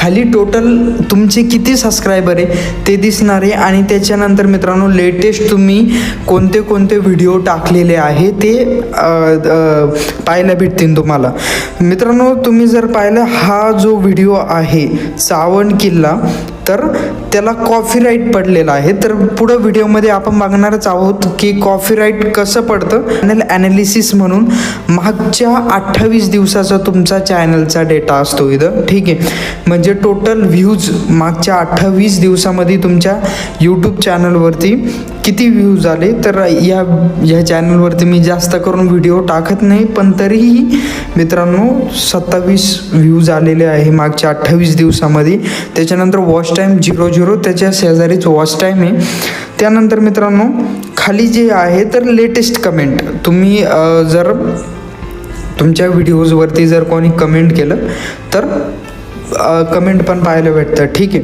खाली टोटल तुमचे किती सबस्क्रायबर आहे ते दिसणार आहे. आणि त्याच्यानंतर मित्रांनो लेटेस्ट तुम्ही कोणते कोणते व्हिडिओ टाकलेले आहे ते पाहायला भेटतील तुम्हाला. मित्रांनो तुम्ही जर पाहिलं हा जो व्हिडिओ आहे सावण किल्ला तर त्याला कॉफीराईट पडलेला आहे. तर पुढं व्हिडिओमध्ये आपण बघणारच आहोत की कॉफीराईट कसं पडतं? चॅनल ॲनालिसिस म्हणून मागच्या अठ्ठावीस दिवसाचा तुमचा चॅनलचा डेटा असतो इथं. ठीक आहे? म्हणजे टोटल व्ह्यूज मागच्या अठ्ठावीस दिवसामध्ये तुमच्या यूट्यूब चॅनलवरती किती व्ह्यूज आले तर या या चॅनलवरती मी जास्त करून व्हिडिओ टाकत नाही पण तरीही मित्रांनो सत्तावीस व्ह्यूज आलेले आहे मागच्या अठ्ठावीस दिवसामध्ये. त्याच्यानंतर वॉच टाईम झिरो झिरो त्याच्या शेजारीच वॉच टाईम आहे. त्यानंतर मित्रांनो खाली जे आहे तर लेटेस्ट कमेंट तुम्ही जर तुमच्या व्हिडिओजवरती जर कोणी कमेंट केलं तर कमेंट पण पाहायला भेटतं. ठीक आहे.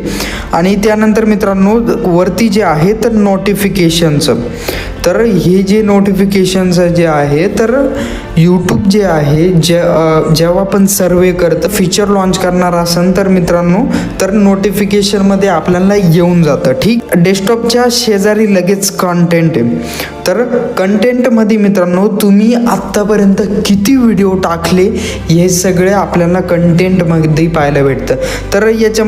आणि त्यानंतर मित्रांनो वरती जे आहे तर नोटिफिकेशनचं तर हे जे नोटिफिकेशन्स जे आहे तर यूट्यूब जे आहे जे जेव्हा पण सर्वे करतं फीचर लॉन्च करणार असेल तर मित्रांनो तर नोटिफिकेशनमध्ये आपल्याला येऊन जातं. ठीक? डेस्कटॉपच्या शेजारी लगेच कंटेंट आहे. तर कंटेंटमध्ये मित्रांनो तुम्ही आत्तापर्यंत किती व्हिडिओ टाकले हे सगळे आपल्याला कंटेंटमध्ये पाहायला भेटतं. तर याच्या